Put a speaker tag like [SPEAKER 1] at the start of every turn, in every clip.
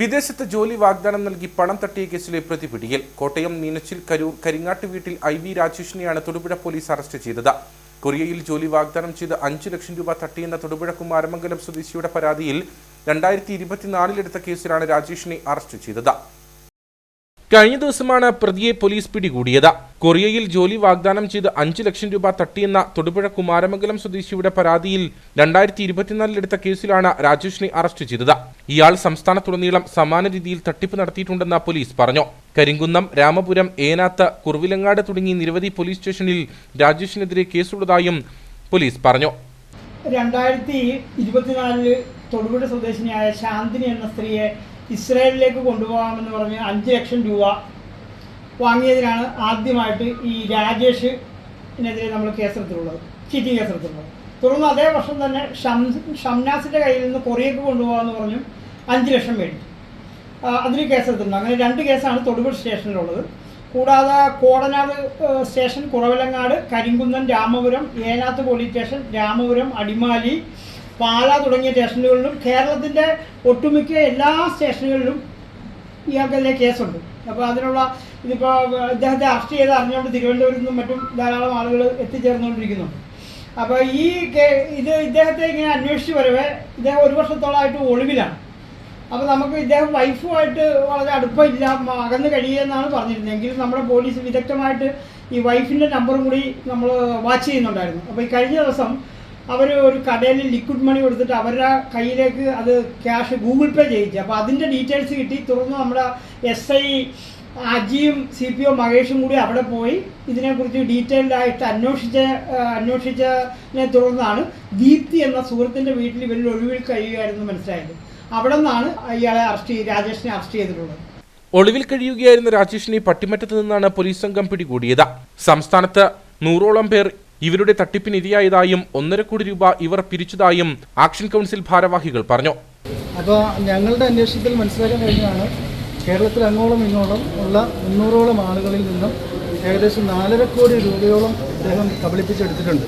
[SPEAKER 1] വിദേശത്ത് ജോലി വാഗ്ദാനം നൽകി പണം തട്ടിയ കേസിലെ പ്രതി പിടിയിൽ. കോട്ടയം മീനച്ചിൽ കരൂർ കരിങ്ങാട്ട് വീട്ടിൽ ഐ വി രാജേഷിനെയാണ് തൊടുപുഴ പോലീസ് അറസ്റ്റ് ചെയ്തത്. കൊറിയയിൽ ജോലി വാഗ്ദാനം ചെയ്ത് അഞ്ചു ലക്ഷം രൂപ തട്ടിയെന്ന തൊടുപുഴ കുമാരമംഗലം സ്വദേശിയുടെ പരാതിയിൽ രണ്ടായിരത്തി ഇരുപത്തിനാലിലെടുത്ത കേസിലാണ് രാജേഷിനെ അറസ്റ്റ് ചെയ്തത്. കഴിഞ്ഞ ദിവസമാണ് പ്രതിയെ പോലീസ് പിടികൂടിയത്. കൊറിയയിൽ ജോലി വാഗ്ദാനം ചെയ്ത് അഞ്ച് ലക്ഷം രൂപ തട്ടിയെന്ന തൊടുപുഴ കുമാരമംഗലം സ്വദേശിയുടെ പരാതിയിൽ രണ്ടായിരത്തി ഇരുപത്തിനാലിലെടുത്ത കേസിലാണ് രാജേഷിനെ അറസ്റ്റ് ചെയ്തത്. ഇയാൾ സംസ്ഥാനത്തുടനീളം സമാന രീതിയിൽ തട്ടിപ്പ് നടത്തിയിട്ടുണ്ടെന്ന് പോലീസ് പറഞ്ഞു. കരിങ്കുന്നം രാമപുരം ഏനാത്ത് കുറവിലങ്ങാട് തുടങ്ങി നിരവധി പോലീസ് സ്റ്റേഷനിൽ രാജേഷിനെതിരെ കേസുള്ളതായും പോലീസ് പറഞ്ഞു.
[SPEAKER 2] രണ്ടായിരത്തി ഇരുപത്തിനാലിൽ തൊടുപുഴ സ്വദേശിനിയായ ശാന്തിനി എന്ന സ്ത്രീയെ ഇസ്രായേലിലേക്ക് കൊണ്ടുപോകാമെന്ന് പറഞ്ഞ് അഞ്ച് ലക്ഷം രൂപ വാങ്ങിയതിനാണ് ആദ്യമായിട്ട് ഈ രാജേഷിനെതിരെ നമ്മൾ കേസെടുത്തിട്ടുള്ളത് ചീറ്റിംഗ് കേസെടുത്തിട്ടുള്ളത്. തുടർന്ന് അതേ വർഷം തന്നെ ഷം ഷംനാസിന്റെ കയ്യിൽ നിന്ന് കൊറിയക്ക് കൊണ്ടുപോകാമെന്ന് പറഞ്ഞു അഞ്ച് ലക്ഷം മേടിച്ചു. അതിന് കേസെടുത്തിട്ടുണ്ട്. അങ്ങനെ രണ്ട് കേസാണ് തൊടുപുഴ സ്റ്റേഷനിലുള്ളത്. കൂടാതെ Kodanad station Kuravilangad Karimkunnam Ramapuram Enath police station Ramapuram Adimali Pala തുടങ്ങിയ സ്റ്റേഷനുകളിലും കേരളത്തിന്റെ ഒട്ടുമിക്ക എല്ലാ സ്റ്റേഷനുകളിലും ഇയാൾക്കെതിരെ കേസുണ്ട്. അപ്പോൾ അതിനുള്ള ഇതിപ്പോൾ ഇദ്ദേഹത്തെ അറസ്റ്റ് ചെയ്ത് അറിഞ്ഞുകൊണ്ട് തിരുവനന്തപുരത്ത് നിന്നും മറ്റും ധാരാളം ആളുകൾ എത്തിച്ചേർന്നുകൊണ്ടിരിക്കുന്നുണ്ട് അപ്പോൾ ഈ ഇത് ഇദ്ദേഹത്തെ ഇങ്ങനെ അന്വേഷിച്ച് വരവേ ഇദ്ദേഹം ഒരു വർഷത്തോളമായിട്ട് ഒളിവിലാണ്. അപ്പോൾ നമുക്ക് ഇദ്ദേഹം വൈഫുമായിട്ട് വളരെ അടുപ്പമില്ല അകന്ന് കഴിയുമെന്നാണ് പറഞ്ഞിരുന്നത്. എങ്കിലും നമ്മുടെ പോലീസ് വിദഗ്ധമായിട്ട് ഈ വൈഫിന്റെ നമ്പറും കൂടി നമ്മൾ വാച്ച് ചെയ്യുന്നുണ്ടായിരുന്നു. അപ്പോൾ ഈ കഴിഞ്ഞ ദിവസം അവർ ഒരു കടയിൽ ലിക്വിഡ് മണി കൊടുത്തിട്ട് അവരുടെ കയ്യിലേക്ക് അത് ക്യാഷ് ഗൂഗിൾ പേ ചെയ്യിച്ചു. അപ്പോൾ അതിന്റെ ഡീറ്റെയിൽസ് കിട്ടി. തുടർന്ന് നമ്മുടെ എസ് ഐ അജിയും സി പി ഒ മഹേഷും കൂടി അവിടെ പോയി. ഇതിനെക്കുറിച്ച് ഡീറ്റെയിൽഡ് ആയിട്ട് അന്വേഷിച്ച അന്വേഷിച്ചതിനെ തുടർന്നാണ് ദീപ്തി എന്ന സുഹൃത്തിന്റെ വീട്ടിൽ ഇവരിൽ ഒഴിവിൽ കഴിയുകയായിരുന്നു മനസ്സിലായത്. അവിടെ നിന്നാണ് ഇയാളെ അറസ്റ്റ് ചെയ്ത് രാജേഷിനെ അറസ്റ്റ് ചെയ്തിട്ടുള്ളത്.
[SPEAKER 1] ഒളിവിൽ കഴിയുകയായിരുന്ന രാജേഷിനെ പട്ടിമറ്റത്ത് നിന്നാണ് പോലീസ് സംഘം പിടികൂടിയത്. സംസ്ഥാനത്ത് നൂറോളം പേർ ഇവരുടെ തട്ടിപ്പിനിരയായതായും ഒന്നര കോടി രൂപ ഇവർ പിരിച്ചതായും ആക്ഷൻ കൗൺസിൽ ഭാരവാഹികൾ പറഞ്ഞു.
[SPEAKER 3] അപ്പോൾ ഞങ്ങളുടെ അന്വേഷണത്തിൽ മനസ്സിലാക്കാൻ കഴിഞ്ഞതാണ് കേരളത്തിൽ അങ്ങോളം ഇങ്ങോളം ഉള്ള മുന്നൂറോളം ആളുകളിൽ നിന്നും ഏകദേശം നാലര കോടി രൂപയോളം അദ്ദേഹം കബളിപ്പിച്ചെടുത്തിട്ടുണ്ട്.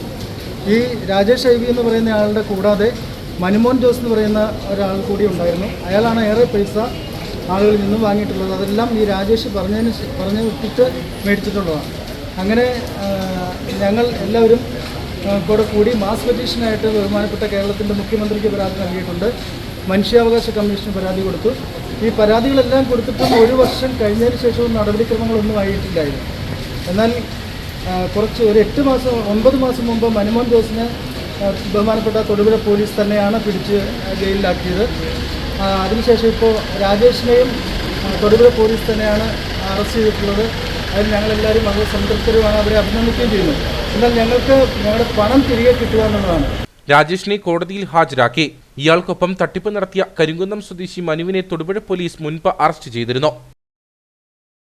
[SPEAKER 3] ഈ രാജേഷ് ഐ വി എന്ന് പറയുന്ന ആളുടെ കൂടാതെ മനുമോൻ ജോസ് എന്ന് പറയുന്ന ഒരാൾ കൂടി ഉണ്ടായിരുന്നു. അയാളാണ് ഏറെ പൈസ ആളുകളിൽ നിന്നും വാങ്ങിയിട്ടുള്ളത്. അതെല്ലാം ഈ രാജേഷ് പറഞ്ഞതിന് പറഞ്ഞ് വിട്ടിട്ട് മേടിച്ചിട്ടുള്ളതാണ്. അങ്ങനെ ഞങ്ങൾ എല്ലാവരും കൂടെ കൂടി മാസ് പെറ്റീഷനായിട്ട് ബഹുമാനപ്പെട്ട കേരളത്തിന്റെ മുഖ്യമന്ത്രിക്ക് പരാതി നൽകിയിട്ടുണ്ട്. മനുഷ്യാവകാശ കമ്മീഷന് പരാതി കൊടുത്തു. ഈ പരാതികളെല്ലാം കൊടുത്തിട്ടും ഒരു വർഷം കഴിഞ്ഞതിന് ശേഷവും നടപടിക്രമങ്ങളൊന്നും ആയിട്ടില്ലായിരുന്നു. എന്നാൽ കുറച്ച് ഒരു എട്ട് മാസം ഒമ്പത് മാസം മുമ്പ് മനുമോൻ ജോസിനെ ബഹുമാനപ്പെട്ട തൊടുപുഴ പോലീസ് തന്നെയാണ് പിടിച്ച് ജയിലിലാക്കിയത്. അതിനുശേഷം ഇപ്പോൾ രാജേഷിനെയും തൊടുപുഴ പോലീസ് തന്നെയാണ് അറസ്റ്റ് ചെയ്തിട്ടുള്ളത്. അതിൽ ഞങ്ങളെല്ലാവരും വളരെ സംതൃപ്തരുമാണ്. അവരെ അഭിനന്ദിക്കുകയും ചെയ്യുന്നു. എന്നാൽ ഞങ്ങൾക്ക് ഞങ്ങളുടെ പണം തിരികെ കിട്ടുക എന്നുള്ളതാണ്.
[SPEAKER 1] രാജേഷിനെ കോടതിയിൽ ഹാജരാക്കി. ഇയാൾക്കൊപ്പം തട്ടിപ്പ് നടത്തിയ കരിങ്കുന്നം സ്വദേശി മനുവിനെ തൊടുപുഴ പോലീസ് മുൻപ് അറസ്റ്റ് ചെയ്തിരുന്നു.